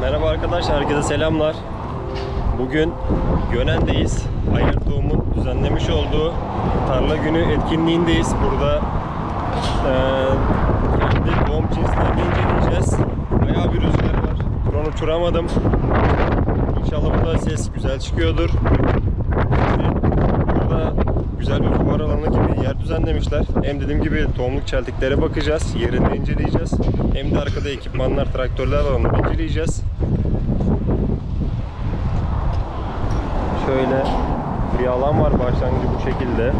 Merhaba arkadaşlar, herkese selamlar. Bugün Gönen'deyiz. Ayır Doğum'un düzenlemiş olduğu tarla günü etkinliğindeyiz. Burada eee, kendi doğum cinslerini inceleyeceğiz. Bayağı bir rüzgar var. Drone uçuramadım. İnşallah burada ses güzel çıkıyordur. Güzel bir fuar alanı gibi yer düzenlemişler. Hem dediğim gibi tohumluk çeltiklere bakacağız, yerinde inceleyeceğiz. Hem de arkada ekipmanlar, traktörler alanını inceleyeceğiz. Şöyle bir alan var başlangıcı bu şekilde.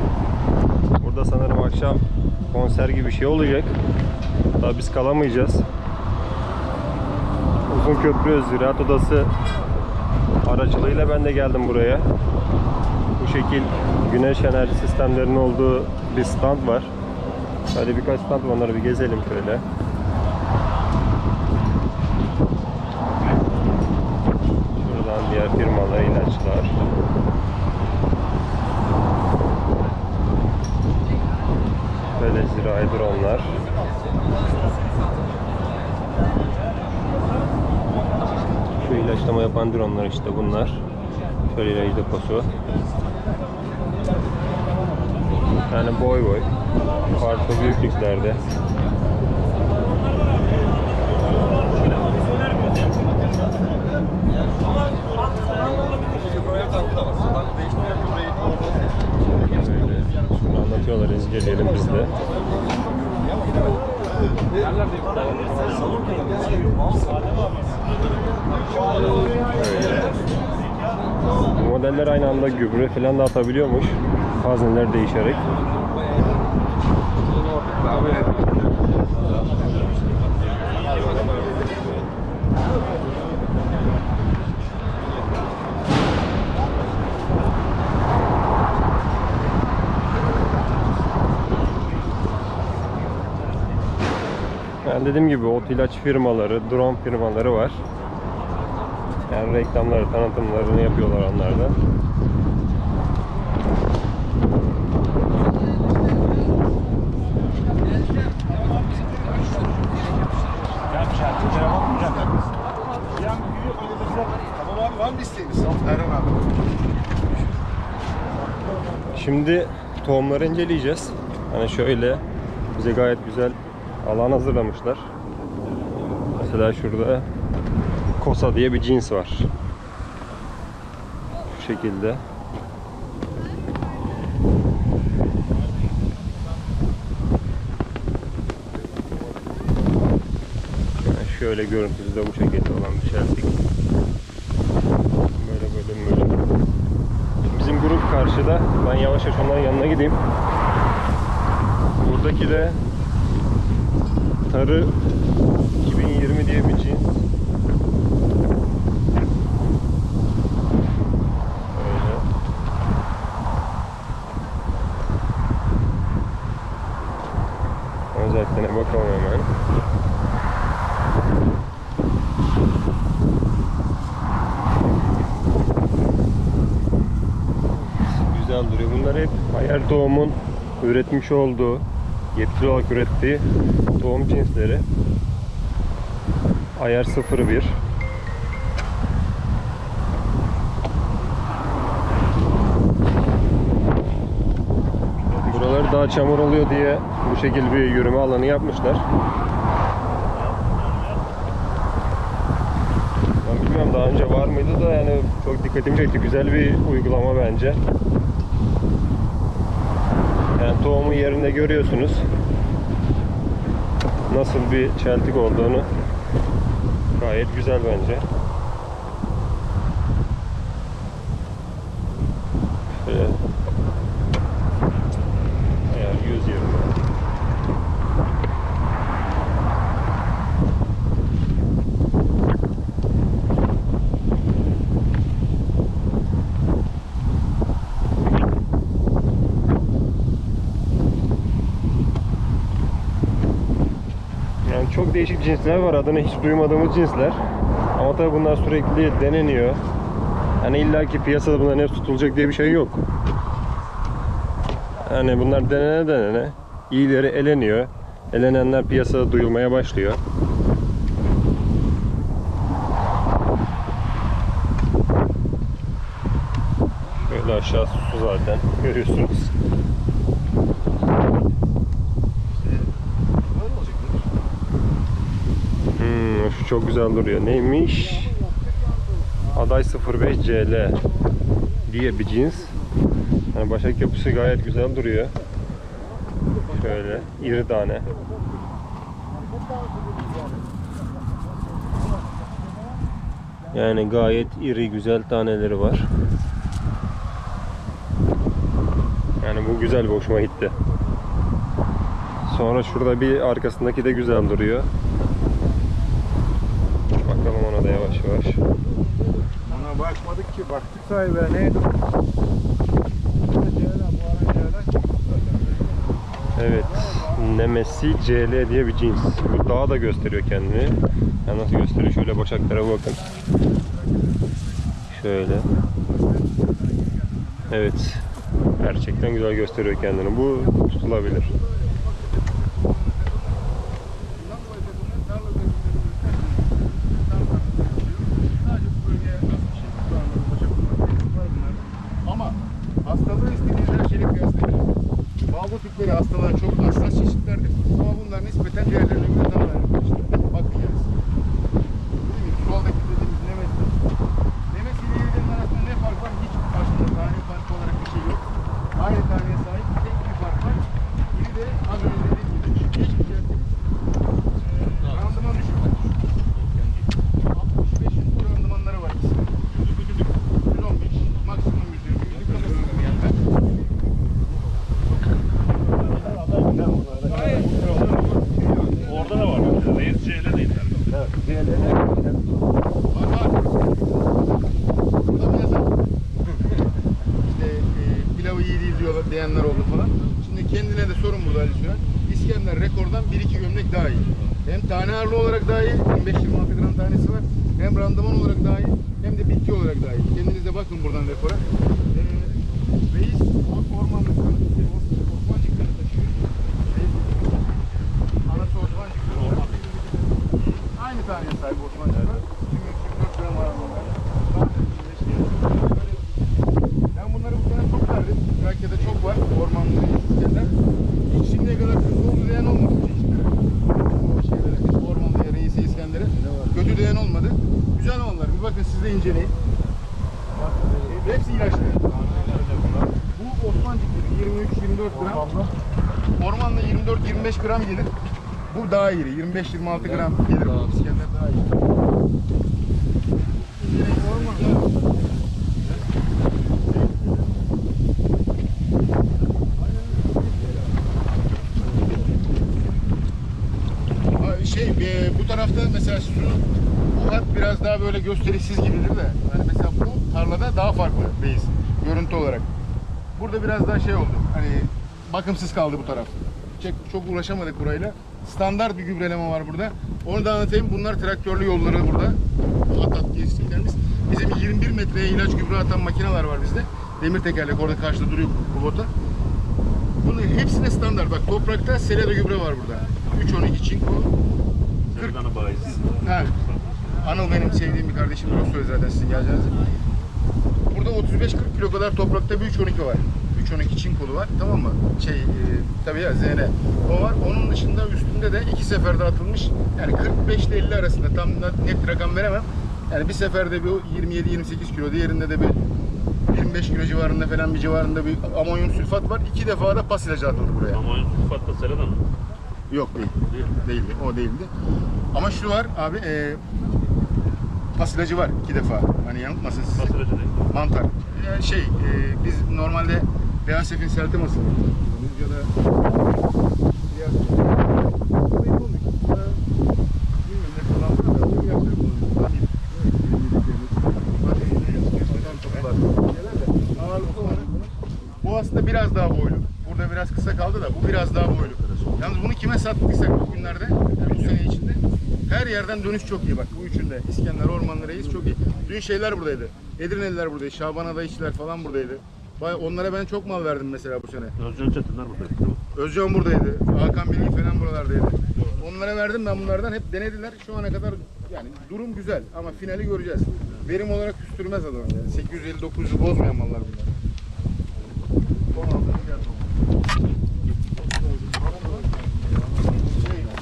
Burada sanırım akşam konser gibi bir şey olacak. Daha biz kalamayacağız. Uzun Köprü Ziraat Odası aracılığıyla ben de geldim buraya. Şekil güneş enerji sistemlerinin olduğu bir stand var. Hadi birkaç stand var onları bir gezelim şöyle. Şuradan diğer firmalar, ilaçlar. Böyle zirai dronlar. Şu ilaçlama yapan dronlar işte bunlar. Şöyle ilaç deposu. Yani boy boy. Farklı büyüklüklerde. Böyle. Şunu anlatıyorlar, inceleyelim biz de. Öyle. Bu modeller aynı anda gübre falan da atabiliyormuş. Hazneler değişerek. Yani dediğim gibi ot ilaç firmaları, drone firmaları var. Yani reklamları, tanıtımlarını yapıyorlar onlarda. Şimdi tohumları inceleyeceğiz. Hani şöyle bize gayet güzel alan hazırlamışlar. Mesela şurada Kosa diye bir cins var. Bu şekilde. Yani şöyle görüntüsü de bu şekilde olan bir çeltik. Böyle böyle böyle. Bizim grup karşıda. Ben yavaş yavaş onların yanına gideyim. Buradaki de Tarı 2020 diye bir cins. Özelliklerine bakalım hemen. Güzel duruyor. Bunlar hep Ayar Doğum'un üretmiş olduğu, yetkili olarak ürettiği tohum cinsleri. Ayar 01. Buraları daha çamur oluyor diye bu şekilde bir yürüme alanı yapmışlar. Ben bilmiyorum daha önce var mıydı da yani çok dikkatimi çekti. Güzel bir uygulama bence. Yani tohumu yerinde görüyorsunuz. Nasıl bir çeltik olduğunu gayet güzel bence. değişik cinsler var. Adını hiç duymadığımız cinsler. Ama tabii bunlar sürekli deneniyor. Hani illaki piyasada bunların hepsi tutulacak diye bir şey yok. Hani bunlar denene denene iyileri eleniyor. Elenenler piyasada duyulmaya başlıyor. Şöyle aşağı su zaten görüyorsunuz. Çok güzel duruyor. Neymiş? Aday 05 CL diye bir cins. Yani başak yapısı gayet güzel duruyor. Şöyle iri tane. Yani gayet iri güzel taneleri var. Yani bu güzel bir hoşuma gitti. Sonra şurada bir arkasındaki de güzel duruyor. Yavaş yavaş. Ona bakmadık ki. Baktık sahibi neydi? Evet. Nemesi CL diye bir cins. Bu daha da gösteriyor kendini. Ya nasıl gösteriyor? Şöyle başaklara bakın. Şöyle. Evet. Gerçekten güzel gösteriyor kendini. Bu tutulabilir. Balbo tüpleri hastalığa çok hassas çeşitlerdir. Ama bunlar nispeten diğerlerine göre daha dayanıklı. Bakın yani. Değil mi? Soldaki dediğimiz Nemes. Nemes ile Yeğen'in arasında ne fark var? Hiç aslında tane farkı olarak bir şey yok. Aynı taneye sahip tek bir fark var. Biri de az önce dediğim gibi hiçbir şey yok. Ee, randıman düşüktür. 65 yüz randımanları var. 115, maksimum 120. Orada da var. Reis CL değil. Var var. Burada mı yazar? işte e, pilavı iyi değil diyorlar diyenler oldu falan. Şimdi kendine de sorun burada Ali Süren. İskender rekordan 1-2 gömlek daha iyi. Hem tane ağırlığı olarak daha iyi, 25-26 gram tanesi var. Hem randıman olarak daha iyi, hem de bitki olarak daha iyi. Kendiniz de bakın buradan rekora. Ee, reis ormanlık kanı, Osmancık kanı taşıyor. Reis, anası Osmancık kanı. Aynı taneye sahip Osmancık var. 24 gram ağırlığı var. Ben bunları bu sene çok verdim. Trakya'da çok var. Ormanlı reisler. Hiç şimdiye kadar kötü oldu diyen olmadı bu çeşitlere. Bu şeylere, ormanlıya, reisi İskender'e. Kötü diyen olmadı. Güzel mallar. Bir bakın siz de inceleyin. Bak, e, hepsi ilaçlı. Bu Osmancık gibi 23-24 gram. Ormanla 24-25 gram gelir. Bu daha iyi. 25-26 gram gelir. Bu İskender daha iyi. Şey e, bu tarafta mesela su bu hat biraz daha böyle gösterişsiz gibidir de. Yani mesela bu tarlada daha farklı reis görüntü olarak. Burada biraz daha şey oldu. Hani bakımsız kaldı bu taraf. Çok, çok uğraşamadık burayla. Standart bir gübreleme var burada. Onu da anlatayım. Bunlar traktörlü yolları burada. Bu at at geçtiklerimiz. Bizim 21 metreye ilaç gübre atan makineler var bizde. Demir tekerlek orada karşıda duruyor kubota. Bunun hepsi de standart. Bak toprakta selera gübre var burada. 312 çinko. Serdan'ı bayiz. Ha. Anıl benim sevdiğim bir kardeşim. O söyledi zaten sizin geleceğinizi. Burada 35-40 kilo kadar toprakta bir 312 var. 312 çinkolu var. Tamam mı? Şey e, tabii ya ZN. O var. Onun dışında üstünde de iki seferde atılmış. Yani 45 ile 50 arasında tam net rakam veremem. Yani bir seferde bir 27-28 kilo, diğerinde de bir 25 kilo civarında falan bir civarında bir amonyum sülfat var. İki defa da pas ilacı atıldı buraya. Ama oyun sulfatta Serdan mı? Yok değil. Değil. Değildi. O değildi. Ama şu var abi e, pas ilacı var iki defa. Hani yanıltmasın sizi. Fasulye değil. Mantar. Yani şey e, biz normalde Beyazef'in selteması ya da diğer Benim olmuş. Burada bilmiyorum ne kullandılar da çok yapıyor bunu. Tabii. Ağırlıklı olarak bu aslında biraz daha boylu. Burada biraz kısa kaldı da bu biraz daha boylu. Yalnız bunu kime sattıysak bugünlerde, yani bu sene içinde her yerden dönüş çok iyi bak bu üçünde. İskender, Ormanlı Reis çok iyi. Dün şeyler buradaydı. Edirneliler buradaydı. Şaban Adayışçılar falan buradaydı. Vay, Onlara ben çok mal verdim mesela bu sene. Özcan Çetinler burada değil mi? Özcan buradaydı. Hakan Bilgi falan buralardaydı. Onlara verdim ben bunlardan. Hep denediler. Şu ana kadar yani durum güzel ama finali göreceğiz. Verim olarak küstürmez adam. Yani 850-900'ü bozmayan mallar bunlar.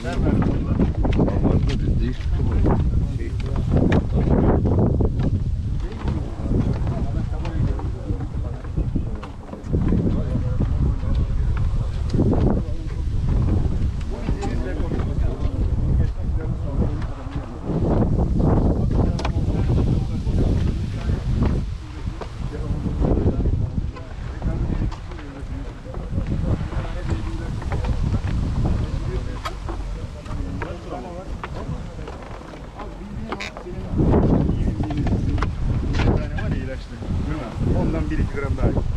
16 1-2 gram daha iyi.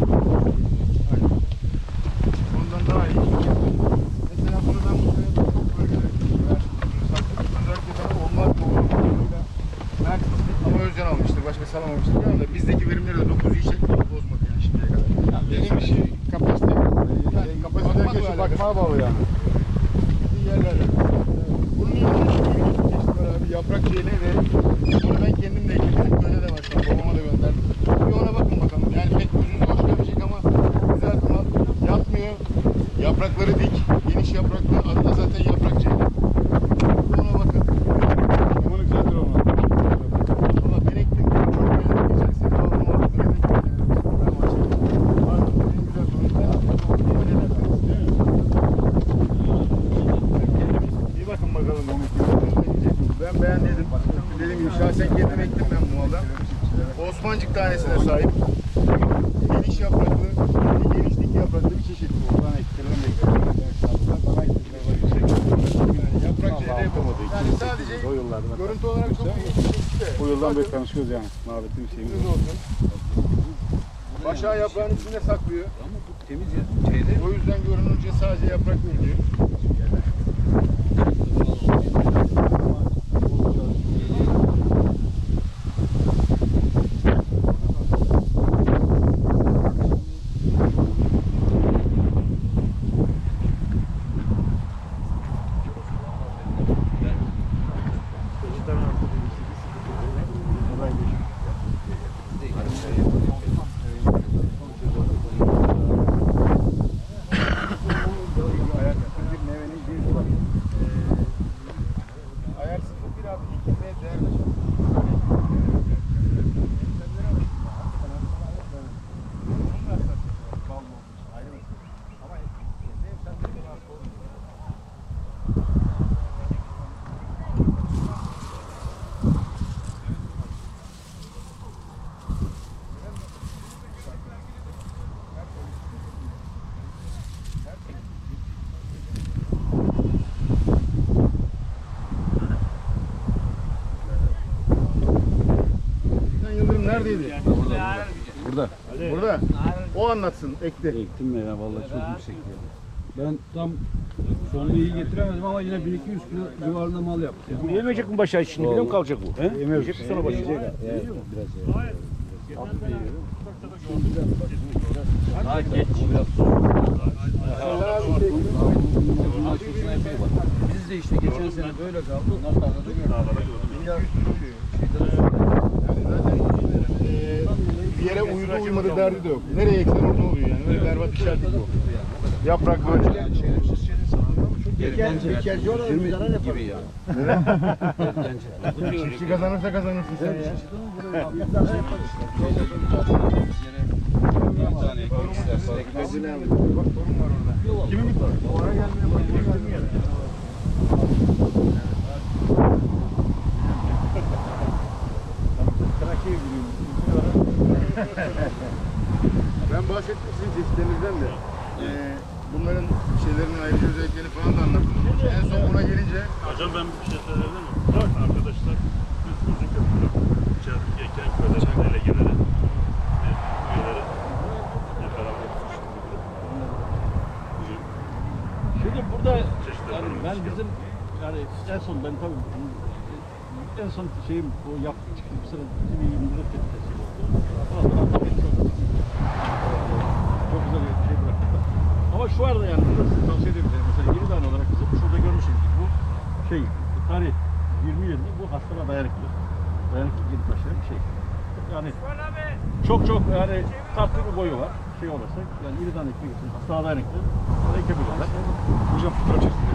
Osmancık tanesine sahip. Geniş yapraklı, geniş dik yapraklı bir çeşit bu. Bana. Yaprak şeyde yapamadı. Yani sadece görüntü olarak çok iyi. O yıldan beri tanışıyoruz yani. Muhabbetin şeyimiz. Olsun. Aşağı yaprağın içinde saklıyor. Ama bu temiz ya. Şeyde O yüzden görününce sadece yaprak görünüyor. Neredeydi? Burada. Burada. O anlatsın. Ekti. Ektim ya vallahi çok yüksek ya. Ben tam sonu iyi getiremedim ama yine 1200 kilo civarında mal yaptı. Ya. yemeyecek mi başa şimdi bile mi kalacak bu? He? Yiyecek mi sonra başa? Biraz ya. Geç. Biz de işte geçen sene böyle kaldı. Onlar da arada gördük. Yani zaten eee, bir yere uyumadı derdi de yok. Nereye eksen orada oluyor yani. Öyle berbat bir şart bu. Yaprak böyle. gibi ya. Çiftçi kazanırsa kazanırsın sen. Var orada. Kimin bir torun? Oraya gelmeye başlıyor. Ben bahsettim sizin çeşitlerinizden de. Ee, bunların şeylerinin ayrıca özelliklerini falan da anlattım. En son buna gelince Hocam ben bir şey söyleyebilir miyim? Bak arkadaşlar biz uzun köprü içerideki eken köylerin delegeleri ve üyeleri grup. Bugün Şimdi burada yani ben bizim yani en son ben tabii en son şeyim o yaptık çıktı sene 2024 tepkisi oldu. Ondan tabii çok, çok güzel bir şey bıraktık da. Ama şu arada yani burada size tavsiye. Yani mesela yeni tane olarak bizim şurada görmüşsünüz. Bu şey tarih 27 bu hastalığa dayanıklı. Dayanıklı yeni taşıyan bir şey. Yani çok çok yani tatlı bir boyu var. şey olursa yani iri tane ekmek için sağda renkli ekebilirler. Hocam fotoğraf çeksin.